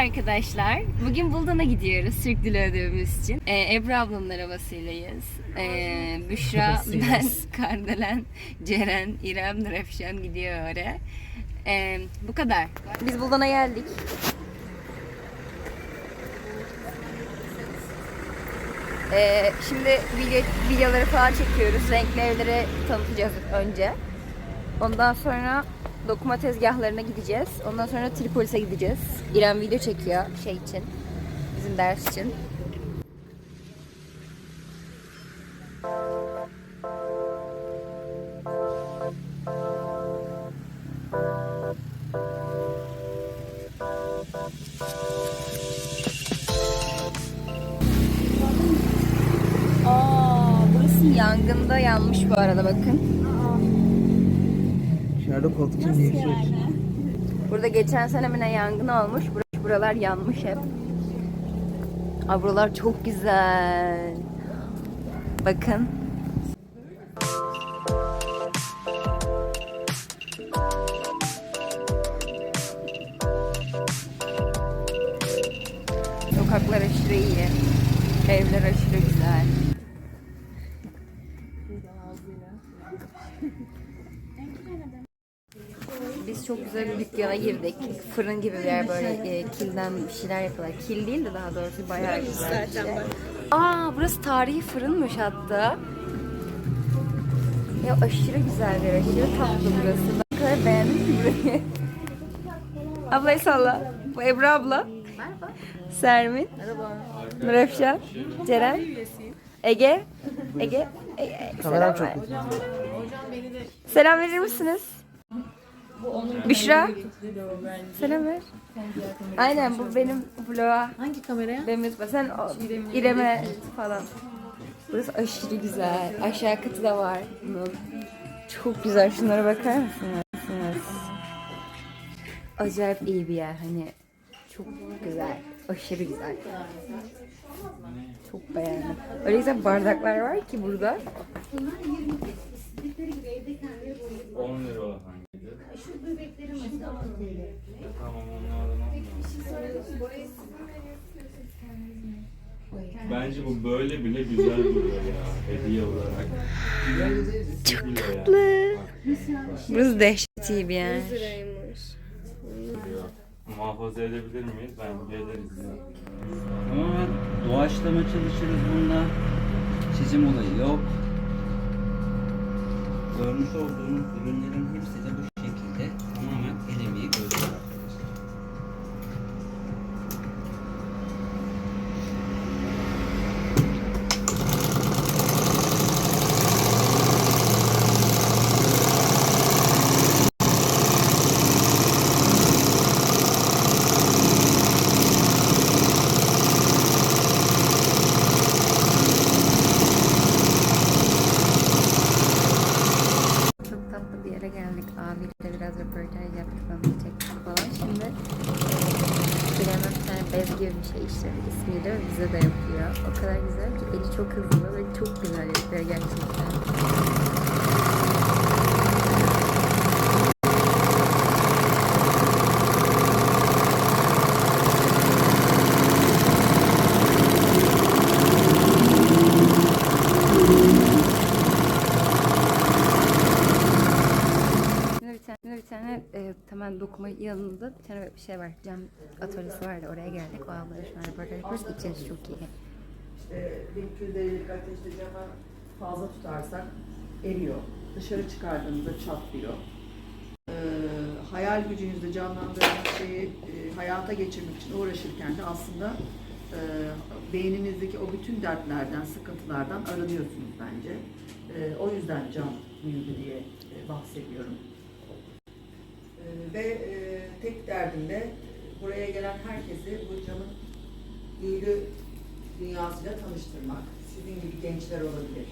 arkadaşlar. Bugün Buldan'a gidiyoruz Türk Dili ödevimiz için. Ee, Ebru ablamın arabasıylayız. Ee, Büşra, ben, Kardelen, Ceren, İrem, Nurefşan gidiyor oraya. Ee, bu kadar. Biz Buldan'a geldik. Ee, şimdi video, videoları falan çekiyoruz. Renkli evleri tanıtacağız önce. Ondan sonra dokuma tezgahlarına gideceğiz. Ondan sonra Tripolis'e gideceğiz. İrem video çekiyor şey için. Bizim ders için. Aa, burası yangında yanmış bu arada bakın. Dışarıda koltuk için değişik. Burada geçen sene mi ne yangın olmuş. Bur- Buralar yanmış hep. Aa, buralar çok güzel. Bakın. Sokaklar aşırı iyi. Evler aşırı güzel. Güzel bir dükkana girdik. Fırın gibi bir yer böyle e, kilden bir şeyler yapıyorlar. Kil değil de daha doğrusu bayağı güzel bir şey. Aa burası tarihi fırınmış hatta. Ya aşırı güzel bir yer, aşırı tatlı burası. Ben kadar beğendim ki burayı. Ablayı salla. Bu Ebru abla. Merhaba. Sermin. Merhaba. Nurefşan. Ceren. Ege. Ege. Ege. Kameram Selam çok. Selam verir misiniz? Büşra. Selam ver. Aynen bu benim vloga. Hangi kameraya? Benim sen o, İrem'e falan. Burası aşırı güzel. Aşağı katı da var. Çok güzel. Şunlara bakar mısınız? Acayip iyi bir yer. Hani çok güzel. Aşırı güzel. Çok beğendim. Öyle güzel bardaklar var ki burada. 10 lira olan Tamam onlardan. Bence bu böyle bile güzel duruyor ya hediye olarak. Çok tatlı. Burası dehşet iyi bir yer. Muhafaza edebilir miyiz? Ben ya. Tamamen doğaçlama çalışırız bunda. Çizim olayı yok. Görmüş olduğunuz ürünlerin hepsi de bu şekilde tamamen el emeği gözler arkadaşlar. Çok tatlı bir yere geldik. Abiyle biraz röportaj yaptık. Onu çektik falan. Şimdi Bilemem bir tane bez işte. İsmiyle bize de yapıyor. O kadar güzel ki eli çok hızlı ve çok güzel yapıyor gerçekten. Tane, bir tane e, hemen dokuma yanında bir tane bir şey var. Cam atölyesi vardı. Oraya geldik. O ablaya şu an röportaj yapıyoruz. İçerisi çok iyi. e, 1200 derecelik ateşte cama fazla tutarsak eriyor. Dışarı çıkardığımızda çatlıyor. E, hayal gücünüzde canlandırdığınız şeyi e, hayata geçirmek için uğraşırken de aslında e, beyninizdeki o bütün dertlerden, sıkıntılardan arınıyorsunuz bence. E, o yüzden cam büyüdü diye e, bahsediyorum. E, ve e, tek derdim de buraya gelen herkesi bu camın büyülü dünyasıyla tanıştırmak. Sizin gibi gençler olabilir.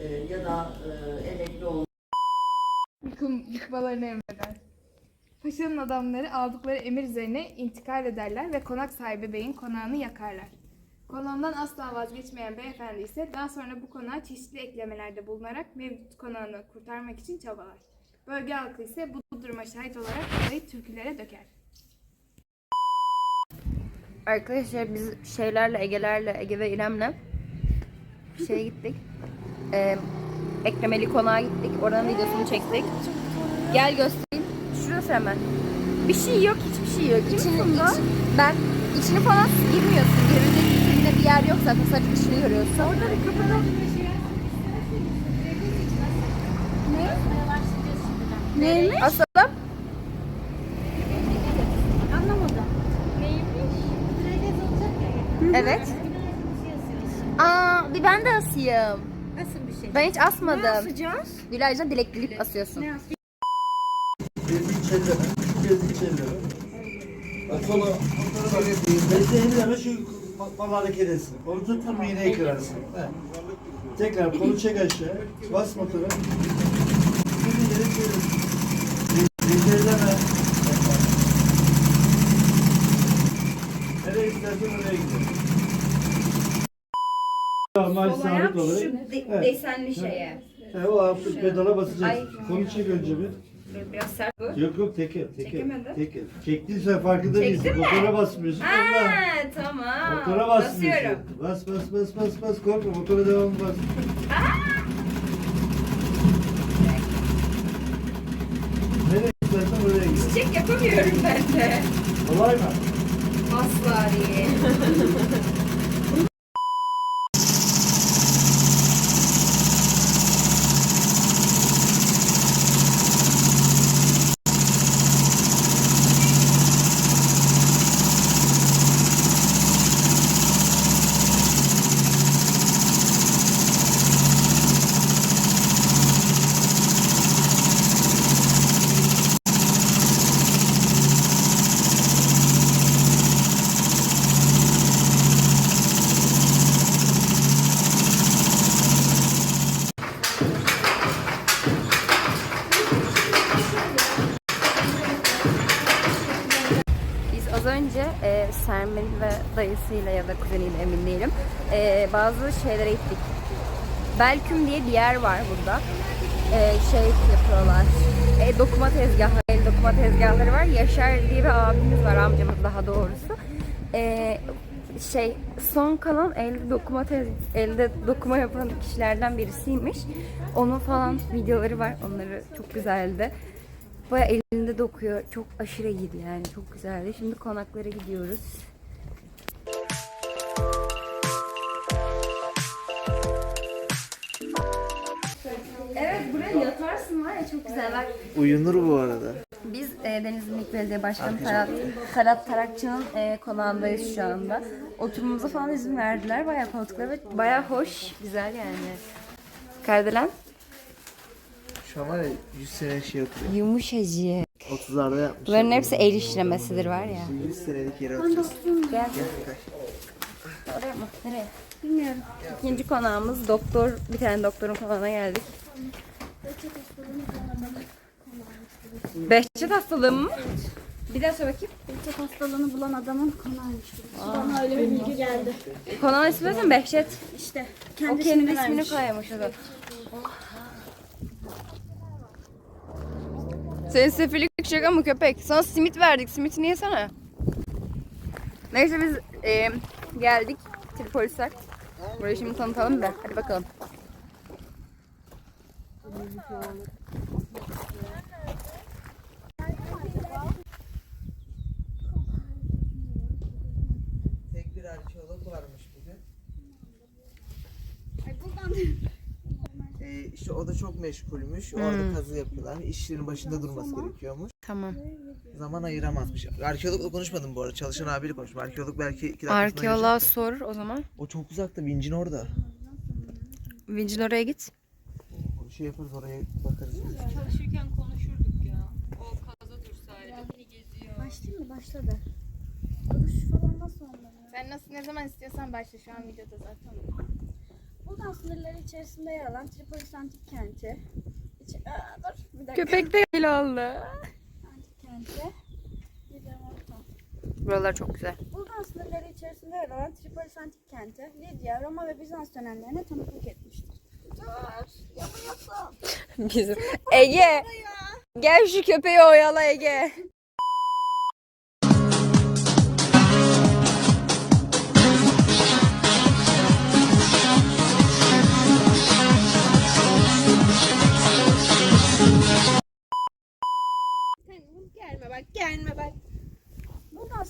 Ee, ya da e, emekli olan yıkım, yıkmalarını emreder. Paşanın adamları aldıkları emir üzerine intikal ederler ve konak sahibi beyin konağını yakarlar. Konağından asla vazgeçmeyen beyefendi ise daha sonra bu konağa çeşitli eklemelerde bulunarak mevcut konağını kurtarmak için çabalar. Bölge halkı ise bu duruma şahit olarak olayı türkülere döker. Arkadaşlar biz şeylerle Ege'lerle Ege ve İrem'le şeye gittik. Ee, Ekremeli konağa gittik. Oradan videosunu çektik. Gel göstereyim. Şurası hemen. Bir şey yok, hiçbir şey yok. İçini, iç, ben içini falan girmiyorsun. Girecek içinde bir yer yok zaten. Sadece dışını görüyorsun. Orada bir kapıda. Ne? Neymiş? Asalım. Anlamadım. Evet. Aa, bir ben de asayım. Nasıl bir şey? Ben hiç asmadım. Asacağız. Gülerce dileklilik asıyorsun. Bezi içeride mi? Şu bezi içeride mi? Bak sola Bezi elleme şu kolu hareket etsin. Onu tut tam iğneyi kırarsın. He. Tekrar kolu çek aşağı. Bas motora. Nereye istersen oraya gidelim. Normal sabit olarak. Evet. desenli şeye. He, o hafif pedala basacaksın. Ay. Kolu çek önce bir. Biraz sert bu. Yok yok teker teker. Çekemedim. Teker. Çektiysen farkında değilsin. Çektin mi? Motora basmıyorsun. Allah. Ha, tamam. Motora basmıyorsun. Basıyorum. Bas bas bas bas bas korkma motora devam bas. Nereye git. Çek yapamıyorum ben de. Kolay mı? Asla değil. Biz az önce Sermin ve dayısıyla ya da kuzeniyle emin değilim. e, bazı şeylere gittik. Belküm diye bir yer var burada. E, şey yapıyorlar. E, dokuma tezgahları, el dokuma tezgahları var. Yaşar diye bir abimiz var, amcamız daha doğrusu. E, şey son kalan elde dokuma tez, elde dokuma yapan kişilerden birisiymiş. Onun falan videoları var. Onları çok güzeldi. Baya elinde dokuyor. Çok aşırı iyiydi yani. Çok güzeldi. Şimdi konaklara gidiyoruz. Çok güzel. Bak Uyunur bu arada. biz e, Denizli'lik Belediye Başkanı Tarat, Tarat Tarakçı'nın e, konağındayız şu anda. Oturmamıza falan izin verdiler. Bayağı koltukları ve bayağı hoş, güzel yani. Kardelen? Şu an var ya 100 sene şey oturuyor. Yumuşacık. 30'larda yapmış. Bunların hepsi el işlemesidir var ya. 100 senelik yere oturuyor. Gel. Oraya mı? Nereye? Bilmiyorum. İkinci konağımız doktor. Bir tane doktorun konağına geldik. Behçet hastalığı mı? Bir daha söyle bakayım. Behçet hastalığını bulan adamın konağıymış. Bana öyle bir bilgi geldi. Konağın ismi ne? Behçet. İşte O kendi, kendi ismini ismini koymuş o da. Senin sefillik şaka mı köpek? Sana simit verdik. Simitini yesene. Neyse biz e, geldik. Tripolis'e. Burayı şimdi tanıtalım da. Hadi bakalım. Bir arkeolog varmış bugün. Ee, işte o da çok meşgulmüş. Orada kazı yapıyorlar. İşlerin başında durması gerekiyormuş. Tamam. Zaman ayıramazmış. Arkeologla konuşmadım bu arada. Çalışan abiyle konuştum. Arkeolog belki iki dakika Arkeoloğa sor o zaman. O çok uzakta. Vincin orada. Vincil oraya git. O şey yaparız oraya bakarız. Başlayayım mı? Başladı. Duruş falan nasıl ne zaman istiyorsan başla şu an videoda zaten. Bulgan sınırları içerisinde yer alan Tripolis Antik Kenti. İçi... Aa, dur bir dakika. Köpek de öyle oldu. Antik Kenti. Bir de. Buralar çok güzel. Bulgan sınırları içerisinde yer alan Tripolis Antik Kenti, Lidya, Roma ve Bizans dönemlerine tanıklık etmiştir. Dur, yapıyorsun. Bizim Ege. Gel şu köpeği oyala Ege.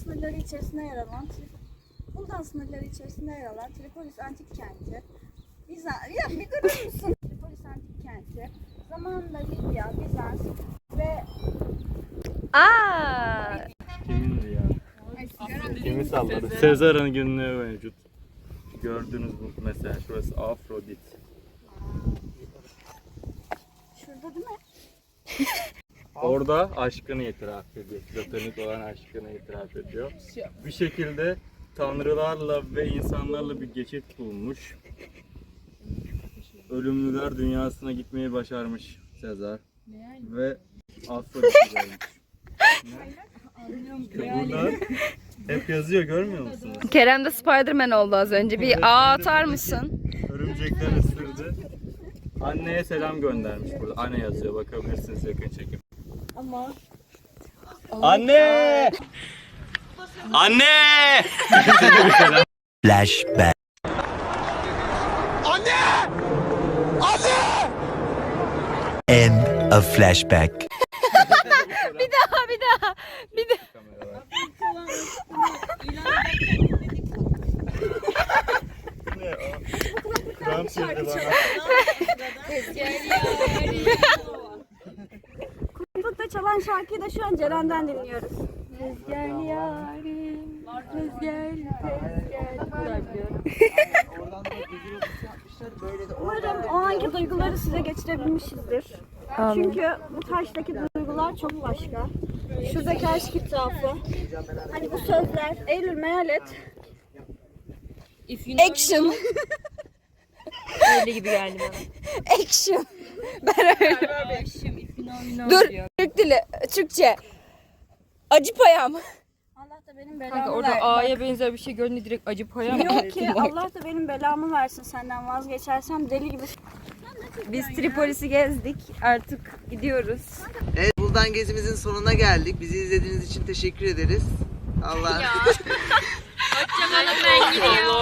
Sınırları içerisinde yer alan Buldan sınırları içerisinde yer alan Tripolis antik kenti. Bizans, ya bir durur musun? Tripolis antik kenti. Zamanında Libya, Bizans ve Aa! Kimindi ya? Kimi salladı? Sezar'ın günlüğü mevcut. Gördünüz mü mesela şurası Afrodit. şurada değil mi? Orada aşkını itiraf ediyor. Platonik olan aşkını itiraf ediyor. Bir şekilde tanrılarla ve insanlarla bir geçit bulmuş. Ölümlüler dünyasına gitmeyi başarmış Sezar. Ve görmüş. Burada hep yazıyor görmüyor musunuz? Kerem de Spiderman oldu az önce. Bir ağ atar mısın? Örümcekler ısırdı. Anneye selam göndermiş burada. Anne yazıyor bakabilirsiniz yakın çekim. Ama Anne! Anne! Flashback. End of flashback. Bir daha, bir daha. Bir daha. Trump girdi bana. Çalan şarkıyı da şu an Ceren'den dinliyoruz. Ofisi yapmışlar. Böyle de Umarım o anki duyguları size geçirebilmişizdir. Çünkü bu taştaki duygular çok başka. Şuradaki aşk itirafı. Hani bu sözler. Eylül meal et. Action. Öyle gibi geldi bana. Action. Ben öyle. Dur. Türk dili. Türkçe. Acı payam. Allah da benim Kanka belamı orada ver. A'ya benzer bir şey görünce direkt acı payam. Yok ki Allah da benim belamı versin senden vazgeçersem deli gibi. Biz Tripolis'i gezdik. Artık gidiyoruz. Evet, Buldan gezimizin sonuna geldik. Bizi izlediğiniz için teşekkür ederiz. Allah